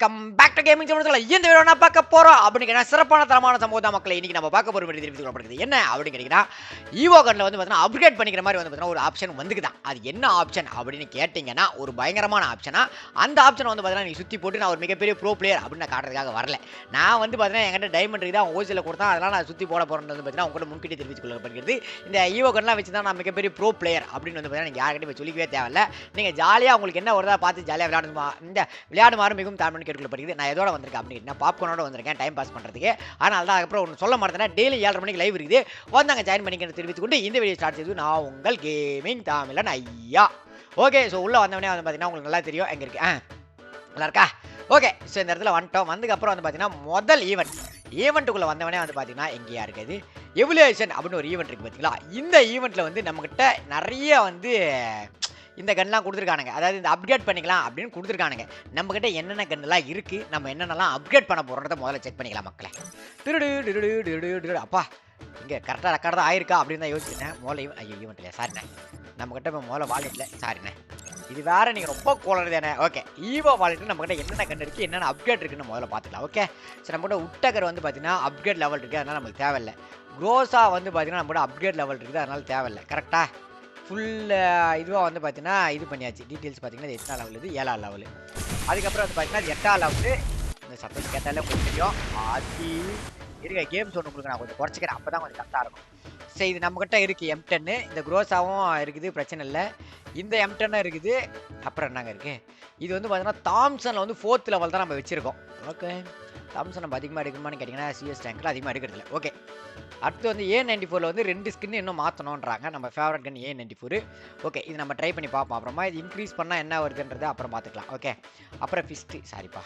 咁 back to gaming சம்பளத்தில் இந்த video என்ன பார்க்க போகிறோம் அப்படிங்கிற சிறப்பான தரமான சம்பவம் தான் மக்களை இன்றைக்கி நம்ம பார்க்க போகிற மாதிரி தெரிவித்து என்ன? அப்படின்னு கேட்டிங்கன்னா ஈவோ கண்ணில் வந்து பார்த்தீங்கன்னா அப்கிரேட் பண்ணிக்கிற மாதிரி வந்து பார்த்தீங்கன்னா ஒரு ஆப்ஷன் வந்துக்குதான். அது என்ன ஆப்ஷன் அப்படின்னு கேட்டிங்கன்னா ஒரு பயங்கரமான ஆப்ஷனாக அந்த ஆப்ஷனை வந்து பார்த்தீங்கன்னா நீ சுற்றி போட்டு நான் ஒரு மிகப்பெரிய ப்ரோ பிளேயர் அப்படின்னு நான் காட்டுறதுக்காக வரல. நான் வந்து பார்த்தீங்கன்னா என்கிட்ட டைமண்ட் இருக்குது அவன் ஓசியில் கொடுத்தா அதெல்லாம் நான் சுற்றி போட போகிறேன் வந்து பார்த்தீங்கன்னா உங்கள்கிட்ட முன்கிட்டே தெரிவித்துக் கொள்ளப்படுகிறது. இந்த ஈவோ கண்லாம் வச்சு தான் நான் மிகப்பெரிய ப்ரோ பிளேயர் அப்படின்னு வந்து பார்த்தீங்கன்னா நீங்கள் யார்கிட்டயும் போய் சொல்லிக்கவே தேவையில்ல. நீங்கள் ஜாலியாக உங்களுக்கு என்ன வருதா பார்த்து ஜாலியாக விளையாடுமா இந்த விளையாடுமாறு மிகவும் தாழ்மனு கேட்டுக்கொள்ளப்படுகிறது நான் எதோட வந்திருக்கேன் அப்படின்னு. நான் பாப்கார்னோட வந்திருக்கேன் டைம் பாஸ் பண்ணுறதுக்கு ஆனால் தான் அதுக்கப்புறம் ஒன்று சொல்ல மாட்டேன் டெய்லி ஏழரை மணிக்கு லைவ் இருக்குது. வந்தாங்க ஜாயின் பண்ணிக்கிறேன் தெரிவித்து கொண்டு இந்த வீடியோ ஸ்டார்ட் செய்து நான் உங்கள் கேமிங் தமிழன் ஐயா. ஓகே ஸோ உள்ளே வந்தவொடனே வந்து பார்த்தீங்கன்னா உங்களுக்கு நல்லா தெரியும். எங்கே இருக்கு? ஆ நல்லா இருக்கா? ஓகே ஸோ இந்த இடத்துல வந்துட்டோம். வந்ததுக்கப்புறம் வந்து பார்த்தீங்கன்னா முதல் ஈவெண்ட் ஈவெண்ட்டுக்குள்ளே வந்தவனே வந்து பார்த்தீங்கன்னா எங்கேயா இருக்குது எவல்யூஷன் அப்படின்னு ஒரு ஈவெண்ட் இருக்குது பார்த்தீங்களா இந்த ஈவெண்ட்டில் வந்து நம்மக்கிட்ட நிறைய வந்து இந்த கன்லாம் கொடுத்துருக்கானுங்க. அதாவது இந்த அப்டேட் பண்ணிக்கலாம் அப்படின்னு கொடுத்துருக்கானுங்க. நம்மக்கிட்ட என்னென்ன கன்னுலாம் இருக்குது நம்ம என்னென்னலாம் அப்டேட் பண்ண போகிறத முதல்ல செக் பண்ணிக்கலாம் மக்களை. திருடு திருடு திருடு திருடு அப்பா இங்கே கரெக்டாக ரெக்கார்ட் தான் ஆயிருக்கா அப்படின்னு தான் யோசிச்சிட்டேன். முதல்ல ஐயோ ஈவெண்ட் இல்லையா சாரிண்ணே நம்மக்கிட்ட இப்போ முதல்ல வாலெட்டில் சாரிண்ணே இது வேற நீங்கள் ரொம்ப கோளறு தானே. ஓகே ஈவோ வாலெட்டில் நம்மக்கிட்ட என்னென்ன கண்டு இருக்குது என்னென்ன அப்டேட் இருக்குன்னு முதல்ல பார்த்துக்கலாம். ஓகே சரி நம்மகிட்ட உட்டகர் வந்து பார்த்தீங்கன்னா அப்டேட் லெவல் இருக்குது அதனால் நம்மளுக்கு தேவையில்லை. க்ரோஸாக வந்து பார்த்தீங்கன்னா நம்மகிட்ட அப்டேட் லெவல் இருக்குது அதனால் தேவையில்லை. கரெக்டாக ஃபுல் இதுவாக வந்து பார்த்தீங்கன்னா இது பண்ணியாச்சு. டீட்டெயில்ஸ் பார்த்தீங்கன்னா இது எட்டாம் லெவல் இது ஏழாம் லெவலு அதுக்கப்புறம் வந்து பார்த்தீங்கன்னா அது எட்டாம் லெவலு இந்த சப்போஸ் கேட்டாலே உங்களுக்கு தெரியும். அது இருக்க கேம்ஸ் ஒன்று உங்களுக்கு நான் கொஞ்சம் குறைச்சிக்கிறேன். அப்போ தான் கொஞ்சம் கரெக்டாக இருக்கும். சரி இது நம்மக்கிட்ட இருக்குது எம் டென்னு இந்த குரோஸாகவும் இருக்குது பிரச்சனை இல்லை. இந்த எம் டென்னும் இருக்குது. அப்புறம் என்னங்க இருக்குது இது வந்து பார்த்தீங்கன்னா தாம்சனில் வந்து ஃபோர்த் லெவல் தான் நம்ம வச்சுருக்கோம். ஓகே தாம்சன் நம்ம அதிகமாக எடுக்கணுமான்னு கேட்டிங்கன்னா சிஎஸ் டேங்கில் அதிகமாக எடுக்கிறதில்ல. ஓகே அடுத்து வந்து ஏ நைன்டி ஃபோரில் வந்து ரெண்டு ஸ்கின் இன்னும் மாற்றணுன்றாங்க நம்ம favourite gun A ninety four okay இது நம்ம ட்ரை பண்ணி பார்ப்போம். அப்புறமா இது இன்க்ரீஸ் பண்ணால் என்ன வருதுன்றதை அப்புறம் பார்த்துக்கலாம். ஓகே அப்புறம் ஃபிஸ்ட்டு சாரிப்பா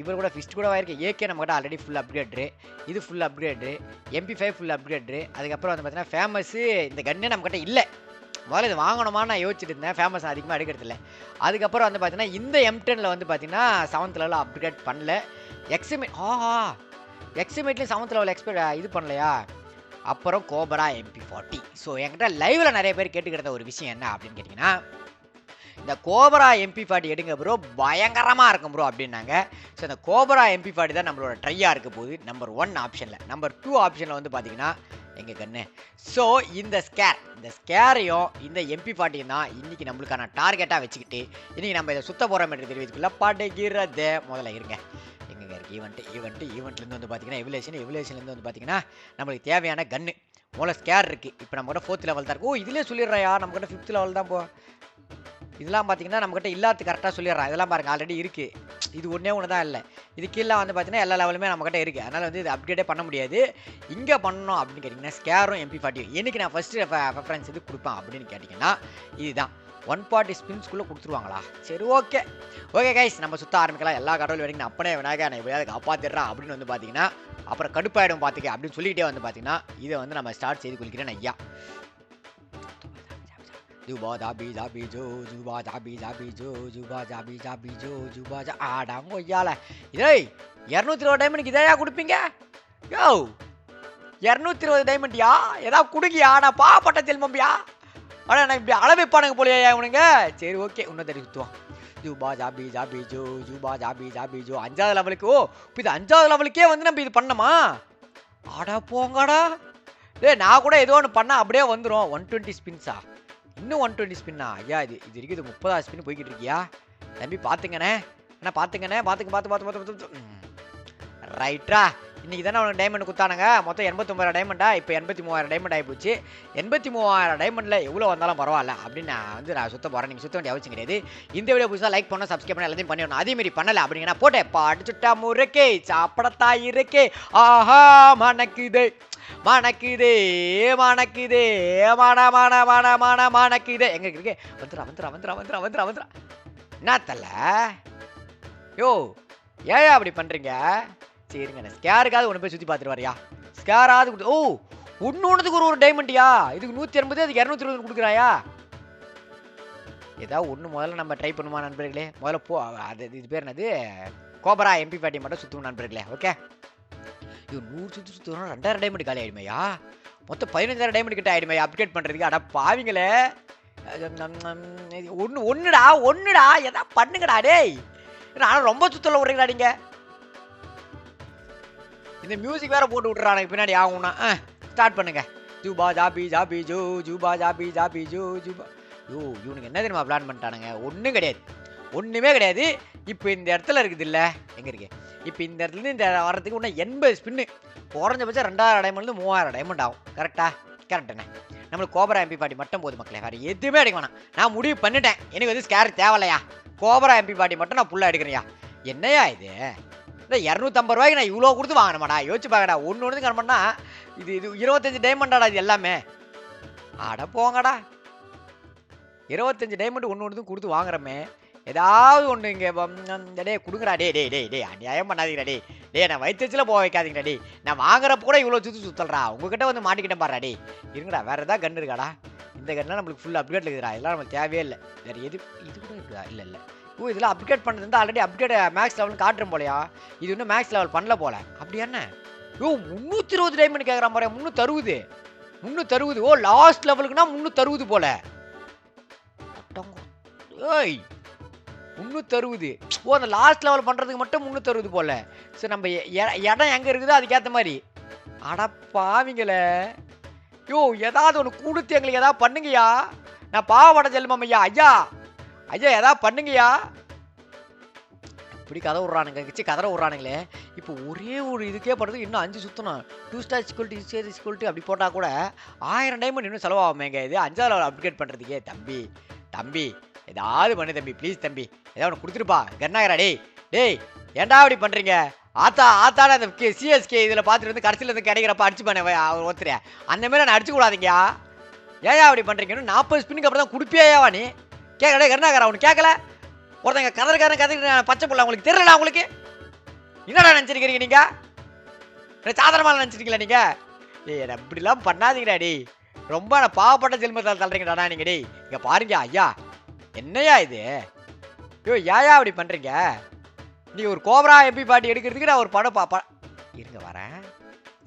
இவர் கூட ஃபிஸ்ட் கூட இருக்கு ஏகே நம்மகிட்ட ஆல்ரெடி ஃபுல் அப்கிரேட்ரு இது ஃபுல் அப்கிரேட்ரு எம்பி ஃபைவ் ஃபுல் அப்கிரேட்ரு அதுக்கப்புறம் வந்து பார்த்தீங்கன்னா ஃபேமஸ்ஸு இந்த கன்னே நம்மகிட்ட இல்லை. முதல்ல இது வாங்கணுமா நான் யோசிச்சுட்டு இருந்தேன் ஃபேமஸ் அதிகமாக எடுக்கிறது இல்லை அதுக்கப்புறம் வந்து பார்த்தீங்கன்னா இந்த எம் டெனில் வந்து பார்த்தீங்கன்னா செவன்த் லெவலில் அப்கிரேட் பண்ணல. எக்ஸிமேட் ஆஹா எக்ஸிமேட்லேயும் செவன்த் லெவல் எக்ஸ்பெக்ட் இது பண்ணலையா? அப்புறம் கோபரா எம்பி ஃபார்ட்டி ஸோ என்கிட்ட லைவில் நிறைய பேர் கேட்டுக்கிட்ட ஒரு விஷயம் என்ன அப்படின்னு கேட்டிங்கன்னா இந்த கோபரா எம்பி ஃபார்ட்டி எடுங்க ப்ரோ பயங்கரமாக இருக்கும் ப்ரோ அப்படின்னாங்க. ஸோ இந்த கோபரா எம்பி ஃபார்ட்டி தான் நம்மளோட ட்ரையாக இருக்க போகுது நம்பர் ஒன் ஆப்ஷனில் நம்பர் டூ ஆப்ஷனில் வந்து பார்த்தீங்கன்னா எங்கள் கண்ணு. ஸோ இந்த ஸ்கேர் இந்த ஸ்கேரையும் இந்த எம்பி ஃபார்ட்டியும் தான் இன்றைக்கி நம்மளுக்கான டார்கெட்டாக வச்சுக்கிட்டு இன்றைக்கி நம்ம இதை சுத்த போகிறோம் என்று தெரிவித்துக்குள்ளே படுகிறது. முதல்ல இருங்க. ஈவெண்ட்டு ஈவெண்ட்டு ஈவெண்ட்லேருந்து வந்து பார்த்தீங்கன்னா எவிலேஷன் எவிலேஷன்லேருந்து வந்து பார்த்தீங்கன்னா நம்மளுக்கு தேவையான கன்று முதல்ல ஸ்கேர் இருக்குது இப்போ நம்ம கூட ஃபோர்த் லெவல் தான் இருக்கும் ஓ இதுலேயே சொல்லிடுறாயா நம்ம கிட்ட ஃபிஃப்த் லெவல் தான் போ. இதெல்லாம் பார்த்தீங்கன்னா நம்மக்கிட்ட இல்லாத கரெக்டாக சொல்லிடுறான். இதெல்லாம் பாருங்கள் ஆல்ரெடி இருக்குது இது ஒன்றே ஒன்று தான் இல்லை. இது கீழே வந்து பார்த்தீங்கன்னா எல்லா லெவலுமே நம்மக்கிட்ட இருக்குது அதனால் வந்து இது அப்டேட்டே பண்ண முடியாது. இங்கே பண்ணணும் அப்படின்னு கேட்டிங்கன்னா ஸ்கேரும் எம்பி ஃபார்ட்டியும் என்னைக்கு நான் ஃபஸ்ட்டு ரெஃபரன்ஸ் இது கொடுப்பேன் அப்படின்னு கேட்டிங்கன்னா இதுதான். ஒன் ஃபார்ட்டி ஸ்பின்ஸ்குள்ளே கொடுத்துருவாங்களா? சரி ஓகே ஓகே கைஸ் நம்ம சுத்த ஆரம்பிக்கலாம். எல்லா கடவுள் வரைக்கும் அப்பனே விநாயகா நான் எப்படியாவது காப்பாற்றிடுறான் அப்படின்னு வந்து பார்த்தீங்கன்னா அப்புறம் கடுப்பாயிடும் பார்த்துக்க அப்படின்னு சொல்லிக்கிட்டே வந்து பார்த்தீங்கன்னா இதை வந்து நம்ம ஸ்டார்ட் செய்து கொள்கிறேன் ஐயா. ஜுபா ஜாபி ஜாபி ஜோ ஜுபா ஜாபி ஜாபி ஜோ ஜுபா ஜாபி ஜாபி ஜோ ஜுபா ஜா ஆடாங்க ஒய்யால இதேய் இரநூத்தி இருபது டைமண்டுக்கு இதையா கொடுப்பீங்க? யோ இரநூத்தி இருபது டைமண்ட்யா ஏதாவது கொடுக்கியா? நான் பாப்பட்ட செல்மம்பியா ஆனால் நான் இப்படி அளவைப்பானுங்க போலையா இவனுங்க. சரி ஓகே இன்னும் தடி ஜூபா ஜாபி ஜாபி ஜோ ஜூபா ஜாபி ஜாபி ஜோ அஞ்சாவது லெவலுக்கு ஓ இப்போ இது அஞ்சாவது லெவலுக்கே வந்து நம்ம இது பண்ணமா ஆடா போங்கடா. டே நான் கூட ஏதோ ஒன்று பண்ணால் அப்படியே வந்துடும் ஒன் டுவெண்ட்டி ஸ்பின்ஸா இன்னும் ஒன் டுவெண்ட்டி ஸ்பின்னா ஐயா இது இது வரைக்கும் இது முப்பதாவது ஸ்பின் போய்கிட்டு இருக்கியா? தம்பி பார்த்துங்கண்ணே என்ன பார்த்துங்கண்ணே பார்த்துங்க பார்த்து பார்த்து பார்த்து பார்த்து ரைட்ரா. இன்றைக்கி தானே அவனுக்கு டைமண்ட் குத்தானுங்க மொத்தம் எண்பத்தொம்பதாயிரம் டைமண்டா இப்போ எண்பத்தி மூவாயிரம் டைமண்ட் ஆகிப்போச்சு எண்பத்தி மூவாயிரம் டைமண்டில் எவ்வளோ வந்தாலும் பரவாயில்ல அப்படின்னு நான் வந்து நான் சுத்த போகிறேன் நீங்கள் சுத்த வேண்டிய அவசியம் கிடையாது. இந்த வீடியோ புதுசாக லைக் பண்ண சப்ஸ்கிரைப் பண்ண எல்லாத்தையும் பண்ணிடணும். அதே மாதிரி பண்ணலை அப்படிங்கன்னா போட்டேன். படிச்சுட்டா முறைக்கே சாப்பிடத்தா இருக்கே. ஆஹா மணக்குதே மணக்குதே மணக்குதே மண மண மண மண மணக்குதே. எங்க இருக்கு வந்துடா வந்துடா வந்துடா வந்துடா வந்துடா வந்துடா என்ன தல யோ ஏன் அப்படி பண்ணுறீங்க சரிங்க ஸ்கேருக்காவது ஒன்று போய் சுற்றி பார்த்துட்டு ஸ்கேராவது கொடுத்து ஓ ஒன்று ஒரு ஒரு டைமண்ட்யா இதுக்கு நூற்றி எண்பது அதுக்கு இரநூத்தி இருபது கொடுக்குறாயா? ஏதாவது ஒன்று முதல்ல நம்ம ட்ரை பண்ணுமா நண்பர்களே? முதல்ல போ அது இது பேர் என்னது? கோபரா எம்பி பாட்டி மட்டும் சுற்றுவோம் நண்பர்களே ஓகே இது நூறு சுற்று சுற்றுறோம் ரெண்டாயிரம் டைமண்ட் காலி ஆகிடுமையா மொத்தம் பதினஞ்சாயிரம் டைமண்ட் கிட்ட ஆகிடுமையா அப்டேட் பண்ணுறதுக்கு அட பாவிங்களே. ஒன்று ஒன்றுடா ஒன்றுடா எதா பண்ணுங்கடா டேய். நானும் ரொம்ப சுத்தல விட்றீங்களா நீங்கள் இந்த மியூசிக் வேற போட்டு விட்டுறானுங்க. பின்னாடி ஆகும்னா ஸ்டார்ட் பண்ணுங்க. ஜூபா ஜாபி ஜாபி ஜூ ஜூபா ஜாபி ஜாபி ஜூ ஜூபா. யோ இவனுக்கு என்ன தெரியுமா பிளான் பண்ணிட்டானுங்க? ஒன்றும் கிடையாது. ஒன்றுமே கிடையாது. இப்போ இந்த இடத்துல இருக்குது இல்லை எங்கே இருக்கு? இப்போ இந்த இடத்துலருந்து இந்த வரதுக்கு இன்னும் எண்பது ஸ்பின்னு குறைஞ்சபட்சம் ரெண்டாயிரம் டைமண்ட்லேருந்து மூவாயிரம் டைமண்ட் ஆகும். கரெக்டாக கரெக்டுண்ணே நம்மளுக்கு கோபரா எம்பி பாட்டி மட்டும் போதும் மக்களே. வேறு எதுவுமே அடிக்க வேணாம். நான் முடிவு பண்ணிட்டேன். எனக்கு வந்து ஸ்கேர் தேவையில்லையா? கோபரா எம்பி பாட்டி மட்டும் நான் ஃபுல்லாக எடுக்கிறேயா என்னையா இது? இல்லை இரநூத்தம்பது ரூபாய்க்கு நான் இவ்வளோ கொடுத்து வாங்கினமாடா யோசிச்சு பார்க்கடா ஒன்று ஒன்று காரணம்னா இது இது இருபத்தஞ்சி டைமண்டாடா இது எல்லாமே. அட போங்கடா. இருபத்தஞ்சி டைமண்ட் ஒன்று ஒன்று கொடுத்து வாங்குறமே. ஏதாவது ஒன்று இங்கே டே கொடுங்கடா. டே டே டே டே அநியாயம் பண்ணாதீங்கடா டே டே நான் வயிற்றுச்சில் போக வைக்காதீங்கடா டே நான் வாங்குறப்ப கூட இவ்வளோ சுற்றி சுத்தல்றா. உங்ககிட்ட வந்து மாட்டிக்கிட்டேன் பாருடா டே இருங்கடா வேறு எதாவது கன்று இருக்காடா. இந்த கன்றுலாம் நம்மளுக்கு ஃபுல் அப்டேட் இருக்குதுடா. இதெல்லாம் நம்மளுக்கு தேவையே இல்லை. வேறு எது இது கூட இருக்குதா? இல்லை இல்லை. ஓ இதெல்லாம் அப்டேட் பண்ணது வந்து ஆல்ரெடி அப்டேட் மேக்ஸ் லெவல் காட்டுறேன் போலையா? இது இன்னும் மேக்ஸ் லெவல் பண்ணல போல. அப்படி என்ன? ஓ முந்நூற்றி இருபது டைமண்ட் கேட்குற மாதிரி முந்நூற்றறுபது முந்நூற்றறுபது ஓ லாஸ்ட் லெவலுக்குனா முந்நூற்றறுபது போல. அட்டங்கோ. ஏய் முந்நூற்றறுபது ஓ அந்த லாஸ்ட் லெவல் பண்ணுறதுக்கு மட்டும் முந்நூற்றறுபது போல. சரி நம்ம இடம் எங்கே இருக்குதோ அதுக்கேற்ற மாதிரி. அட யோ ஏதாவது ஒன்று கொடுத்து எங்களுக்கு ஏதாவது பண்ணுங்கய்யா. நான் பாவப்பட செல்லுமாம் ஐயா ஐயா. ஐயா எதாவது பண்ணுங்கய்யா. இப்படி கதை விட்றானுங்க. கிச்சு கதற விட்றானுங்களே. இப்போ ஒரே ஒரு இதுக்கே பண்ணுறது இன்னும் அஞ்சு சுற்றணும் டூ ஸ்டார் சிக்வல்ட்டி ஸ்டேர் சிக்வல்ட்டி அப்படி போட்டால் கூட ஆயிரம் டைமண்ட் இன்னும் செலவாகுமேங்க இது அஞ்சாவது லெவல் பண்ணுறதுக்கே தம்பி. தம்பி ஏதாவது பண்ணு தம்பி. ப்ளீஸ் தம்பி ஏதாவது ஒன்று கொடுத்துருப்பா கர்நாகரா டேய் டேய் ஏன்டா அப்படி பண்ணுறீங்க ஆத்தா ஆத்தாட அந்த சிஎஸ்கே இதில் பார்த்துட்டு வந்து கடைசியில் இருந்து கிடைக்கிறப்ப அடிச்சு பண்ண ஒருத்தர். அந்த மாதிரி நான் அடிச்சு கூடாதீங்க ஏன் அப்படி பண்ணுறீங்கன்னு நாற்பது ஸ்பின்னுக்கு அப்புறம் தான் குடுப்பியாவா நீ? கேட்கல கருணாகரா அவனு கேட்கல ஒருத்தங்க கதற்காரன் கதை பச்சை பிள்ளை உங்களுக்கு தெரியல உங்களுக்கு. என்னடா நினச்சிருக்கிறீங்க நீங்கள் என்ன சாதாரணமாக நினச்சிருக்கீங்களா நீங்கள் ஏய் என்ன இப்படிலாம் பண்ணாதீங்கடா டேய். ரொம்ப நான் பாவப்பட்ட ஜென்மத்தால் தள்ளுறீங்கடா நீங்கள் டேய். இங்கே பாருங்க ஐயா. என்னையா இது? ஐயோ ஏயா அப்படி பண்ணுறீங்க நீ ஒரு கோபரா எம்பி பாட்டி எடுக்கிறதுக்கு நான் ஒரு படம் பாப்பா இருங்க வரேன்.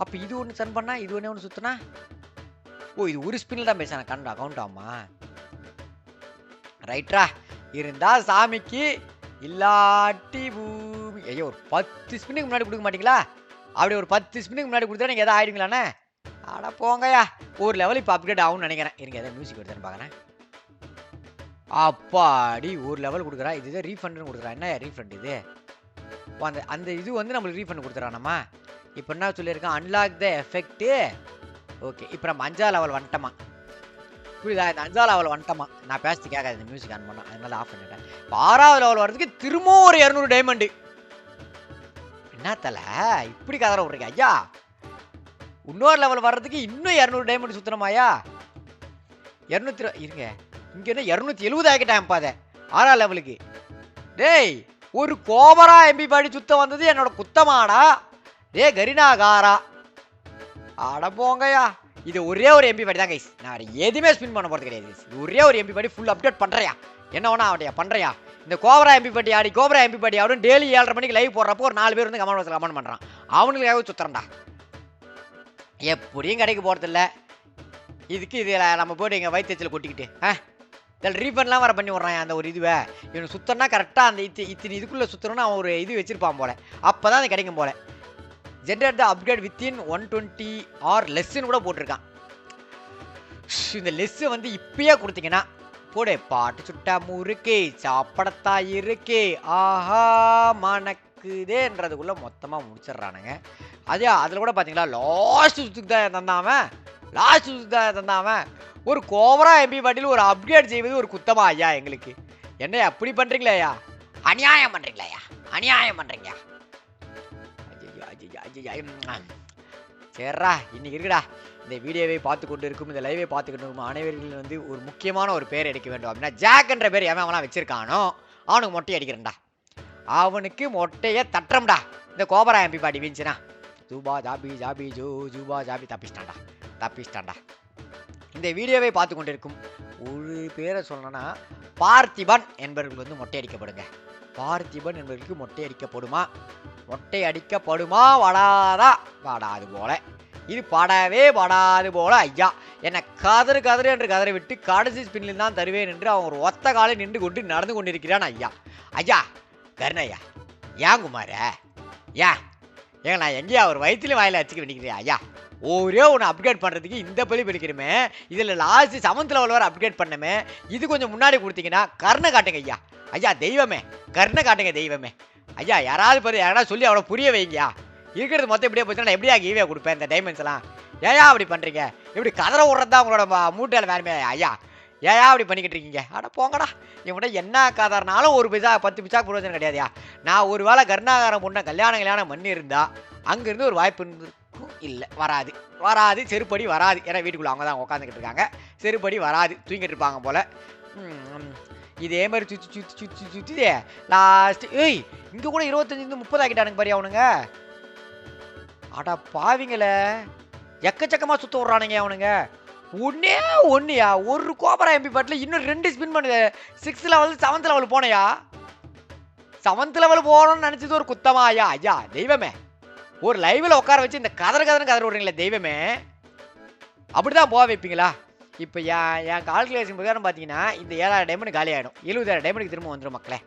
அப்போ இது ஒன்று சென்ட் பண்ணா இது ஒன்று ஒன்று சுற்றினா ஓ இது ஒரு ஸ்பின்னில் தான் பேசுறேன் கண்டா கவுண்ட் ஆமா ரைட்ரா இருந்தால் சாமிக்கு இல்லாட்டி பூமி. ஐயோ ஒரு பத்து ஸ்பின்னுக்கு முன்னாடி கொடுக்க மாட்டீங்களா? அப்படி ஒரு பத்து ஸ்பின்னுக்கு முன்னாடி கொடுத்தா நீங்கள் எதாவது ஆயிடுங்களாண்ணே அட போங்கய்யா. ஒரு லெவல் இப்போ அப்கிரேட் ஆகும்னு நினைக்கிறேன். இருங்க எதாவது மியூசிக் வருதுன்னு பார்க்குறேன் அப்பாடி ஒரு லெவல் கொடுக்குறா. இது ரீஃபண்டுன்னு கொடுக்குறா. என்ன ரீஃபண்ட் இது? இப்போ அந்த அந்த இது வந்து நம்மளுக்கு ரீஃபண்ட் கொடுத்துறானம்மா இப்போ என்ன சொல்லியிருக்கான்? அன்லாக் த எஃபெக்ட்டு ஓகே இப்போ நம்ம அஞ்சாவது லெவல் வந்துட்டோமா? புரியுதா? இந்த அஞ்சாவது லெவல் வந்துட்டோமா நான் பேசிட்டு கேட்காது இந்த மியூசிக் ஆன் பண்ணா. அதனால ஆஃப் பண்ணிட்டேன். இப்போ ஆறாவது லெவல் வரதுக்கு திரும்பவும் ஒரு இரநூறு டைமண்டு என்ன தல? இப்படி கதற விட்றீங்க? ஐயா! இன்னொரு லெவல் வர்றதுக்கு இன்னும் இரநூறு டைமண்ட் சுத்தணுமாயா இரநூத்தி இருங்க. இங்கே என்ன இரநூத்தி எழுபது ஆக்கிட்டேன் பாத ஆறாம் லெவலுக்கு டேய் ஒரு கோபரா எம்பி பாடி சுத்தம் வந்தது என்னோட குத்தமாடா. டே கரினாகாரா அட போங்கய்யா. இது ஒரே ஒரு எம்பி படி தான் கைஸ் நான் எதுவுமே ஸ்பின் பண்ண போறது கிடையாது இது ஒரே ஒரு எம்பி படி ஃபுல் அப்டேட் பண்ணுறியா என்ன வேணா அவடையா பண்றியா இந்த கோபரா எம்பி பட்டி ஆடி கோபரா எம்பி பட்டி ஆடும் டெய்லி ஏழரை மணிக்கு லைவ் போடுறப்போ ஒரு நாலு பேர் வந்து கமெண்ட் பாக்ஸில் கமெண்ட் பண்றான். அவனுக்காக சுத்துறேன்டா. எப்படியும் கடைக்கு போறது இல்ல இதுக்கு இதில் நம்ம போய்ட்டு எங்கள் வயிற்றுச்சில் கொட்டிக்கிட்டு ஆ? இதில் ரீஃபண்ட்லாம் வர பண்ணி விட்றான் அந்த ஒரு இதுவை. இவன் சுத்தம்னா கரெக்டாக அந்த இத்தி இத்தனை இதுக்குள்ளே சுத்தணும்னு அவன் ஒரு இது வச்சிருப்பான் போல. அப்போ தான் அது கிடைக்கும் போல. Generate the upgrade within one twenty or லெஸ்ஸுன்னு கூட போட்டிருக்கான். இந்த லெஸ்ஸு வந்து இப்பயே கொடுத்தீங்கன்னா போடு பாட்டு சுட்டா முறுக்கு சாப்பிடத்தா இருக்கே ஆஹா மணக்குதேன்றதுக்குள்ளே மொத்தமாக முடிச்சிடுறானுங்க. அதே அதில் கூட பார்த்தீங்களா லாஸ்ட் சுத்துக்கு தான் தந்தாவன் லாஸ்ட் சுத்துக்கு தான் தந்தாவன் ஒரு கோவரா எம்பி பாட்டில் ஒரு அப்கிரேட் செய்வது ஒரு குத்தமா ஐயா எங்களுக்கு. என்ன அப்படி பண்ணுறீங்களா ஐயா அநியாயம் பண்ணுறீங்களா ஐயா அநியாயம் பண்ணுறீங்க சரிடா இன்னைக்கு இருக்குடா. இந்த வீடியோவை பார்த்து கொண்டு இருக்கும் இந்த லைவை பார்த்து கொண்டு இருக்கும் அனைவர்களும் வந்து ஒரு முக்கியமான ஒரு பேர் எடுக்க வேண்டும். அப்படின்னா ஜாக் என்ற பேர் எவன் அவனா வச்சிருக்கானோ அவனுக்கு மொட்டை அடிக்கிறேன்டா. அவனுக்கு மொட்டையை தட்டுறம்டா. இந்த கோபரா எம்பி பாட்டி வீஞ்சினா ஜூபா ஜாபி ஜாபி ஜூ ஜூபா ஜாபி தப்பிச்சிட்டான்டா. தப்பிச்சிட்டான்டா. இந்த வீடியோவை பார்த்து கொண்டிருக்கும் ஒரு பேரை சொல்லணும்னா பார்த்திபன் என்பவர்கள் வந்து மொட்டை அடிக்கப்படுங்க. பார்த்திபன் என்பவர்களுக்கு மொட்டை அடிக்கப்படுமா? மொட்டை அடிக்கப்படுமா வடாதா. வாடாது போல. இது படவே படாது போல ஐயா. என்னை கதறு கதறு என்று கதறி விட்டு கடைசி ஸ்பின்னில் தான் தருவேன் என்று அவன் ஒரு ஒத்த காலை நின்று கொண்டு நடந்து கொண்டிருக்கிறான் ஐயா. ஐயா கருணையா. ஏன் குமார? ஏன்? ஏங்க நான் எங்கேயா ஒரு வயிற்றுலையும் வாயில வச்சுக்க வேண்டிக்கிறேன் ஐயா? ஒரே ஒன்று அப்டேட் பண்ணுறதுக்கு இந்த பலி பிடிக்கிறமே இதில் லாஸ்ட் செவன்த் லெவல் வரை அப்டேட் பண்ணமே இது கொஞ்சம் முன்னாடி கொடுத்தீங்கன்னா கருணை காட்டுங்க ஐயா. ஐயா தெய்வமே. கருணை காட்டுங்க தெய்வமே. ஐயா யாராவது பார்த்து யாராவது சொல்லி அவனை புரிய வைங்கயா இருக்கிறது மொத்தம் இப்படியே போச்சுன்னா நான் எப்படியா கீவே கொடுப்பேன் இந்த டைமண்ட்ஸ்லாம் ஏயா அப்படி பண்ணுறீங்க இப்படி கதற விட்றது தான் உங்களோட மூட்டையில் வேணுமே வேறுமே ஐயா. ஏயா அப்படி பண்ணிக்கிட்டு இருக்கீங்க. அட போங்கடா. இவன்கிட்ட என்ன கதறினாலும் ஒரு பைசா பத்து பைசா பிரயோஜனம் கிடையாதுயா நான் ஒரு வேளை கருணாகாரம் பொண்ணை கல்யாணம் கல்யாணம் பண்ணியிருந்தா அங்கேருந்து ஒரு வாய்ப்பு இருந்திருக்கும். இல்லை வராது. வராது செருப்படி வராது. ஏன்னா வீட்டுக்குள்ளே அவங்க தான் உட்காந்துக்கிட்டு இருக்காங்க. செருப்படி வராது. தூங்கிட்டு இருப்பாங்க போல். இதே மாதிரி சுற்றி சுற்றி சுற்றி சுற்றி லாஸ்ட் ஏய் இங்கே கூட இருபத்தஞ்சிருந்து முப்பது ஆக்கிட்டானுங்க பாரு அவனுங்க. அடா பாவிங்கள. எக்கச்சக்கமாக சுத்த விட்றானுங்க அவனுங்க. ஒன்னே ஒன்றுயா ஒரு கோபரா எம்பி பாட்டில் இன்னும் ரெண்டு ஸ்பின் பண்ணுது. சிக்ஸ் லெவல் செவன்த் லெவல் போனையா? செவன்த் லெவல் போகணும்னு நினச்சது ஒரு குத்தமா? ஐயா ஐயா தெய்வமே. ஒரு லைவில் உட்கார வச்சு இந்த கதற கதற கதற விடுறீங்களே தெய்வமே. அப்படிதான் போக வைப்பீங்களா? இப்போ என் என் கால்குலேஷன் பிரகாரம் பார்த்தீங்கன்னா இந்த ஏழாயிரம் டைமண்ட் காலி ஆகிடும் எழுபதாயிரம் டைமண்டுக்கு திரும்ப வந்துடும் மக்களே.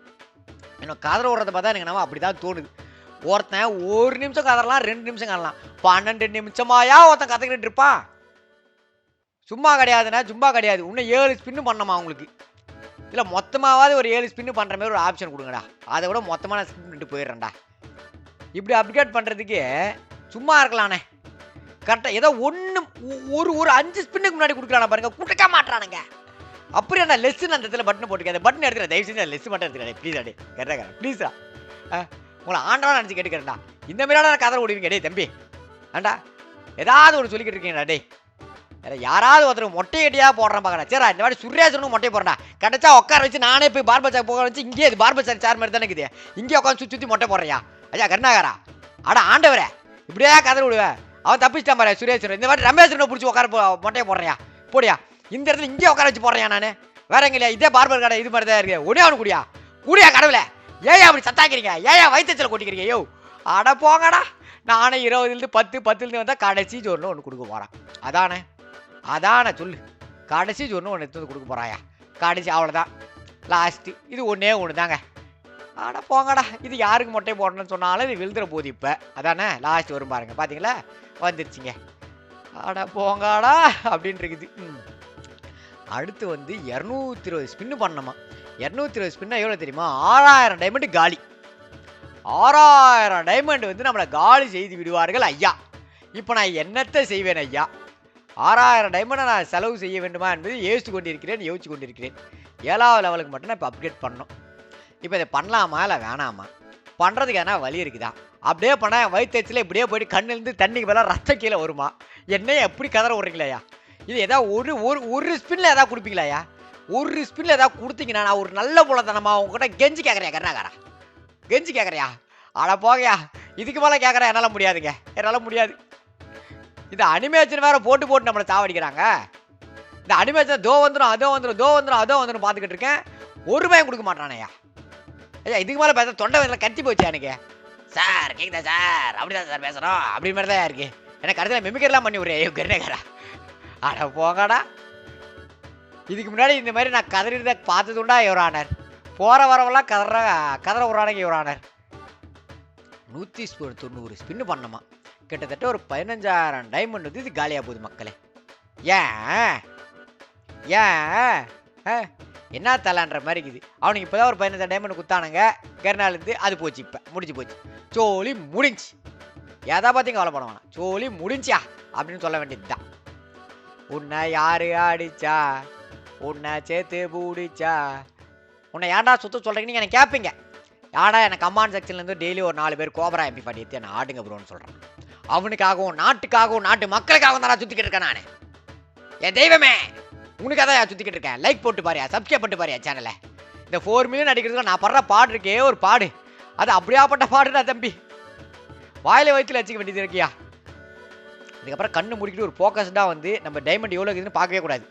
இன்னும் கதற ஓடுறத பார்த்தா எனக்கு நம்ம அப்படி தான் தோணுது. ஒருத்தன் ஒரு நிமிஷம் கதறலாம் ரெண்டு நிமிஷம் காணலாம் பன்னெண்டு நிமிஷமாயா ஒருத்தன் கதைக்கிட்டு இருப்பான் சும்மா கிடையாதுண்ணா சும்மா கிடையாது. இன்னும் ஏழு ஸ்பின்னு பண்ணமா உங்களுக்கு? இல்லை மொத்தமாவது ஒரு ஏழு ஸ்பின்னு பண்ணுற மாதிரி ஒரு ஆப்ஷன் கொடுங்கடா. அதை விட மொத்தமாக நான் ஸ்பின் பண்ணிட்டு போயிடுறேன்டா. இப்படி அப்டேட் பண்ணுறதுக்கு சும்மா இருக்கலாண்ணே கரெக்டாக ஏதோ ஒன்று ஒரு ஒரு அஞ்சு ஸ்பின்னுக்கு முன்னாடி கொடுக்குறான பாருங்க கொடுக்க மாட்டானுங்க அப்படியே நான் லெஸ்ஸுன்னு அந்த இடத்துல பட்டன் போட்டுக்க பட்டன் எடுத்துக்கிறேன் தயவு செஞ்சு லெஸ் மட்டும் எடுத்துக்கிறேன் ப்ளீஸ் அடே கரெக்டாக ப்ளீஸா உங்களை ஆண்டவா நினச்சி கேட்டுக்கிறேன்டா. இந்த மாதிரியான நான் கதை விடுவீங்க டே தம்பி ஆண்டா ஏதாவது ஒரு சொல்லிக்கிட்டு இருக்கீங்கடா டேய். வேற யாராவது ஒருத்தர் மொட்டை கட்டியாக போடுறேன் பார்க்குறேன் சரி இந்த மாதிரி சுரேசனும் மொட்டை போடுறா. கிடைச்சா உட்கார வச்சு நானே போய் பார்பர் சார் போக வச்சு இங்கேயே இது பார்பர் சார் சார் மாதிரி தானே இருக்குது. இங்கே உட்காந்து சுற்றி சுற்றி மொட்டை போடுறியா? ஐயா கருணாகரா. அட ஆண்டவரே இப்படியே கதை விடுவேன் அவன் தப்பிச்சிட்டான் பாரு சுரேஷ். இந்த மாதிரி ரமேஸ்வரனை பிடிச்சி உட்கார போ மொட்டையை போடுறியா? போடியா? இந்த இடத்துல இங்கே உட்கார வச்சு போடுறியா நான்? வேற எங்க இல்லையா? இதே பார்பர் கடை இது மாதிரி தான் இருக்கு. ஒரே அவனு குடியா? குடியா கடவுளே? ஏயா அப்படி சத்தாக்கிறீங்க? ஏயா வயிற்றுச்சல கொட்டிக்கிறீங்க? யோ அட போங்கடா. நானே இருபதுலேருந்து பத்து பத்துலேருந்து வந்தால் கடைசி ஜோர்னு ஒன்று கொடுக்க போகிறான் அதானே? அதானே சொல்லு. கடைசி ஜோர்னு ஒன்று எடுத்து வந்து கொடுக்க போகிறாயா கடைசி அவ்வளோதான் லாஸ்ட்டு இது ஒன்றே ஒன்று தாங்க அட போங்கடா. இது யாருக்கு மொட்டை போடணும்னு சொன்னாலும் இது விழுந்துற போகுது இப்போ. அதானே? லாஸ்ட் வரும் பாருங்க. பார்த்தீங்களா வந்துருச்சுங்க. ஆடா போங்காடா அப்படின்னு இருக்குது ம். அடுத்து வந்து இரநூத்தி இருபது ஸ்பின்னு பண்ணணுமா? இரநூத்தி இருபது ஸ்பின்னா எவ்வளோ தெரியுமா? ஆறாயிரம் டைமண்ட் காலி. ஆறாயிரம் டைமண்ட் வந்து நம்மளை காலி செய்து விடுவார்கள் ஐயா. இப்போ நான் என்னத்தை செய்வேன் ஐயா? ஆறாயிரம் டைமண்டை நான் செலவு செய்ய வேண்டுமா என்பது யோசித்து கொண்டிருக்கிறேன் யோசிச்சு கொண்டிருக்கிறேன். ஏழாவது லெவலுக்கு மட்டும் நான் இப்போ அப்டேட் பண்ணணும். இப்போ இதை பண்ணலாமா இல்லை வேணாமா? பண்ணுறதுக்கு எதனா வழி இருக்குதா? அப்படியே பண்ணால் என் வயிற்றுல இப்படியே போயிட்டு கண்ணிலேருந்து தண்ணிக்கு மேலே ரத்தம் கீழே வருமா? என்னைய எப்படி கதற விட்றீங்களாயா? இது ஏதாவது ஒரு ஒரு ஒரு ஸ்பின்னில் ஏதாவது கொடுப்பீங்களாயா? ஒரு ஸ்பின்னில் ஏதாவது கொடுத்தீங்கன்னா நான் ஒரு நல்ல புலத்தனமா உங்ககிட்ட கெஞ்சி கேட்குறியா கர்ணாகாரா. கெஞ்சி கேட்குறியா அட போகையா இதுக்கு மேலே கேட்குறேன் என்னால் முடியாதுங்க. என்னால் முடியாது. இந்த அனிமேஷன் வேற போட்டு போட்டு நம்மளை சாவடிக்கிறாங்க. இந்த அனிமேஷன் தோ வந்துடும் அதோ வந்துடும் தோ வந்துடும் அதோ வந்துடும் பார்த்துக்கிட்டு இருக்கேன். ஒரு பயம் கொடுக்க மாட்டானயா? ஐயா இதுக்கு மேலே பேச தொண்டை வயதில் கத்தி போச்சு எனக்கு. சார் கேக்குதா சார்? அப்படிதான் சார் பேசுகிறோம் அப்படி மாதிரி தான் இருக்கு. எனக்கு கடைசியில் மெமிக்கர்லாம் பண்ணி விட்றேன் ஐயோ கருணகரா. அட போகடா இதுக்கு முன்னாடி இந்த மாதிரி நான் கதறிறத பார்த்தது உண்டா ஆனார். போகிற வரவெல்லாம் கதற கதற விட்றானுங்க ஆனார். நூற்றி தொண்ணூறு ஸ்பின்னு பண்ணமா கிட்டத்தட்ட ஒரு பதினஞ்சாயிரம் டைமண்ட் வந்து இது காலியாக போகுது மக்களே. ஏன்? ஏன்? ஆ, என்ன தலான்ற மாதிரி இருக்குது. அவனுக்கு இப்போ தான் ஒரு பதினஞ்சாயிரம் டைமண்ட் குத்தானுங்க கருணாலேருந்து அது போச்சு இப்போ. முடிஞ்சு போச்சு. சோலி முடிஞ்சு. எதை பார்த்தீங்க கவலை பண்ணுவான் வேணாம் சோலி முடிஞ்சியா அப்படின்னு சொல்ல வேண்டியது தான் உன்னை யாரு ஆடிச்சா உன்னை சேர்த்து பூடிச்சா? உன்னை ஏன்டா சுத்த சொல்கிறீங்கன்னு நீங்கள் எனக்கு கேட்பீங்க யாடா எனக்கு கமாண்ட் செக்ஷன்லேருந்து டெய்லி ஒரு நாலு பேர் கோபரா எம்பி பாட்டி எடுத்து என்ன ஆடுங்க ப்ரோன்னு சொல்கிறேன் அவனுக்காகவும் நாட்டுக்காகவும் நாட்டு மக்களுக்காகவும் தான் சுற்றிக்கிட்டு இருக்கேன் நான். என் தெய்வமே! உனக்காக தான் சுற்றிக்கிட்டு இருக்கேன். லைக் போட்டு பாரியா சப்ஸ்கிரைப் பண்ணிட்டு பாரியா சேனலை இந்த ஃபோர் மில்லியன் அடிக்கிறதுக்கு நான் படுற பாடு இருக்கே ஒரு பாடு. அது அப்படியாப்பட்ட பாடுடா தம்பி. வாயில வயிற்றுல வச்சுக்க வேண்டியது இருக்கியா? இதுக்கப்புறம் கண்ணு முடிக்கிட்டு ஒரு ஃபோக்கஸ்டாக வந்து நம்ம டைமண்ட் எவ்வளோ இருக்குதுன்னு பார்க்கவே கூடாது.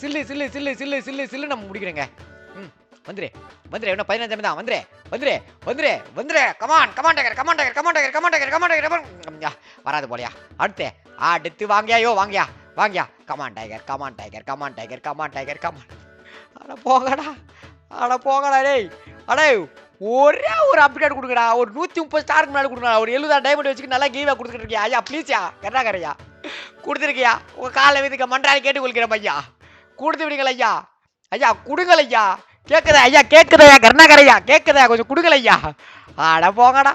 சில்லு சில்லு சில்லு சில்லு சில்லு சில்லு நம்ம முடிக்கிறேங்க. ம் வந்துரு வந்துரு என்ன பதினஞ்சு தான். வந்துரு வந்துரு வந்துரு வந்துரு. Come on come on dagger come on dagger come on dagger come on dagger come on dagger வராது போலியா. அடுத்து அடுத்து வாங்கியா யோ வாங்கியா. வாங்கியா. Come on tiger come on tiger come on tiger come on tiger come on அட போங்கடா. அட போங்கடா டேய். அடே ஒரே ஒரு அப்டேட் கொடுங்கடா. ஒரு நூற்றி முப்பது ஸ்டாருக்கு முன்னாடி கொடுங்கடா. ஒரு எழுபதா டைமண்ட் வச்சுக்கு நல்லா கீவாக கொடுத்துட்டு இருக்கியா? ஐயா ப்ளீஸ்யா கருணாகரையா கொடுத்துருக்கியா? உங்கள் காலை விதுக்க மன்றாடி கேட்டு ஐயா. கொடுத்து விடுங்கள் ஐயா. ஐயா கொடுங்கள் ஐயா. கேட்குதா ஐயா? கேட்குதையா கருணாகரையா கேட்குதா? கொஞ்சம் கொடுங்கள் ஐயா. ஆட போங்கடா.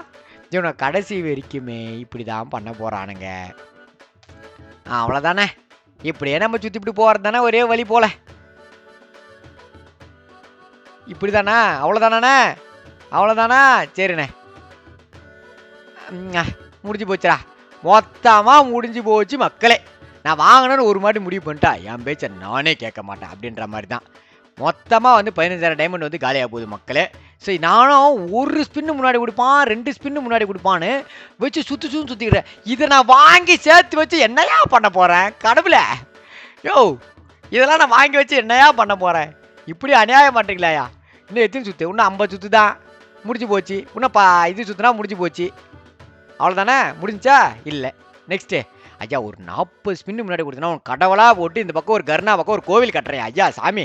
இவனை கடைசி வரைக்குமே இப்படி தான் பண்ண போகிறானுங்க அவ்வளோதானே இப்படியே நம்ம சுற்றி இப்படி போகிறது தானே ஒரே வழி போல. இப்படி தானே அவ்வளோதானே அவ்வளோதானா சரிண்ணே முடிஞ்சு போச்சுடா. மொத்தமாக முடிஞ்சு போச்சு மக்களே. நான் வாங்கணும்னு ஒரு மாட்டி முடிவு பண்ணிட்டா என் பேச்சை நானே கேட்க மாட்டேன் அப்படின்ற மாதிரி தான் மொத்தமாக வந்து பதினஞ்சாயிரம் டைமண்ட் வந்து காலியாக போகுது மக்களே. சரி நானும் ஒரு ஸ்பின்னு முன்னாடி கொடுப்பான் ரெண்டு ஸ்பின்னு முன்னாடி கொடுப்பான்னு வச்சு சுற்றி சுற்றி சுற்றிக்கிறேன் இதை நான் வாங்கி சேர்த்து வச்சு என்னையா பண்ண போகிறேன் கடவுளே? யோ இதெல்லாம் நான் வாங்கி வச்சு என்னையா பண்ண போகிறேன் இப்படி அநியாயம் பண்ணுறீங்களாயா இன்னும் எத்தனை சுற்று இன்னும் ஐம்பது சுற்று தான். முடிஞ்சு போச்சு. இன்னும் பா இது சுற்றுனா முடிஞ்சு போச்சு. அவ்வளோதானே முடிஞ்சா? இல்லை. நெக்ஸ்ட்டு ஐயா ஒரு நாற்பது ஸ்பின்னு முன்னாடி கொடுத்தனா உன் கடவுளாக போட்டு இந்த பக்கம் ஒரு கர்ணா பக்கம் ஒரு கோவில் கட்டுறேன். ஐயா சாமி.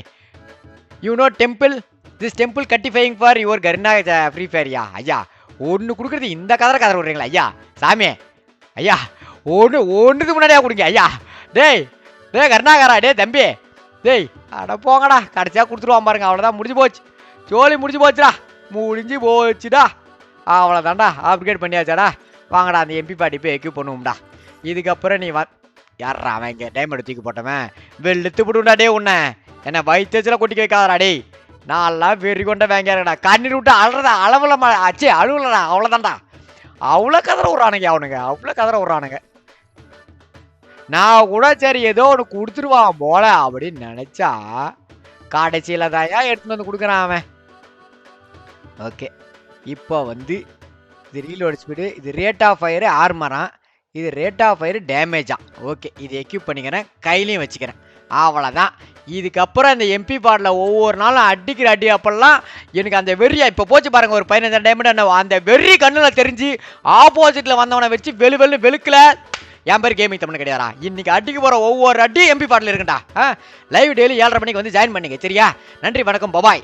You know temple this temple கட்டிஃபைங் for your karma free ஃபயர்யா ஐயா ஒன்று கொடுக்குறது இந்த கதரை கதற விடுறீங்களா ஐயா? சாமி ஐயா ஒன்று ஒன்றுக்கு முன்னாடியா கொடுங்க ஐயா. டேய் டேய் கருணாகரா டேய் தம்பி. டேய் அட போங்கடா கடைசியாக கொடுத்துருவான் பாருங்க அவ்வளோதான் முடிஞ்சு போச்சு. ஜோலி முடிஞ்சு போச்சுடா முடிஞ்சு போச்சுடா. அவ்வளோதான்டா அப்கிரேட் பண்ணியாச்சாடா. வாங்கடா அந்த எம்பி பாட்டி போய் எக்யூப் பண்ணுவோம்டா. இதுக்கப்புறம் நீ வ யாரா அவன் இங்கே டைம் தூக்கி போட்டவன்? வெளுத்து விடுண்டா டே உன்னை. என்ன வயிற்றுல கொட்டி வைக்காதடா டேய். நான்லாம் வெறி கொண்ட வேங்காரடா கண்ணீர் விட்டு அழுறதா அளவில் மா அச்சே அழுவலடா. அவ்வளோதான்டா அவ்வளோ கதற விட்றானுங்க அவனுங்க. அவ்வளோ கதற விட்றானுங்க. நான் கூட சரி ஏதோ ஒன்று கொடுத்துருவான் போல அப்படின்னு நினச்சா கடைசியில் தாயா எடுத்துன்னு வந்து கொடுக்குறான் அவன். ஓகே இப்போ வந்து இது ரீலோட் ஸ்பீடு இது ரேட் ஆஃப் ஃபயரு ஆர்மரான் இது ரேட் ஆஃப் ஃபயர் டேமேஜா ஓகே இது எக்யூப் பண்ணிக்கிறேன் கையிலையும் வச்சுக்கிறேன். அவ்வளோதான் இதுக்கப்புறம் இந்த எம்பி பாட்டில் ஒவ்வொரு நாளும் அடிக்கிற அடி அப்பெல்லாம் எனக்கு அந்த வெறியா இப்போ போச்சு பாருங்க ஒரு பதினஞ்சு டைமண்ட் அந்த வெறி கண்ணில் தெரிஞ்சு ஆப்போசிட்டில் வந்தவனை வச்சு வெளு வெளு வெளுக்கல. என் பேர் கேமிங் தமிழ் கிடையாதா இன்னைக்கு அடிக்க போகிற ஒவ்வொரு அடி எம்பி பாட்டில் இருக்குண்டா. லைவ் டெய்லி ஏழரை மணிக்கு வந்து ஜாயின் பண்ணிக்க சரியா? நன்றி வணக்கம் பபாய்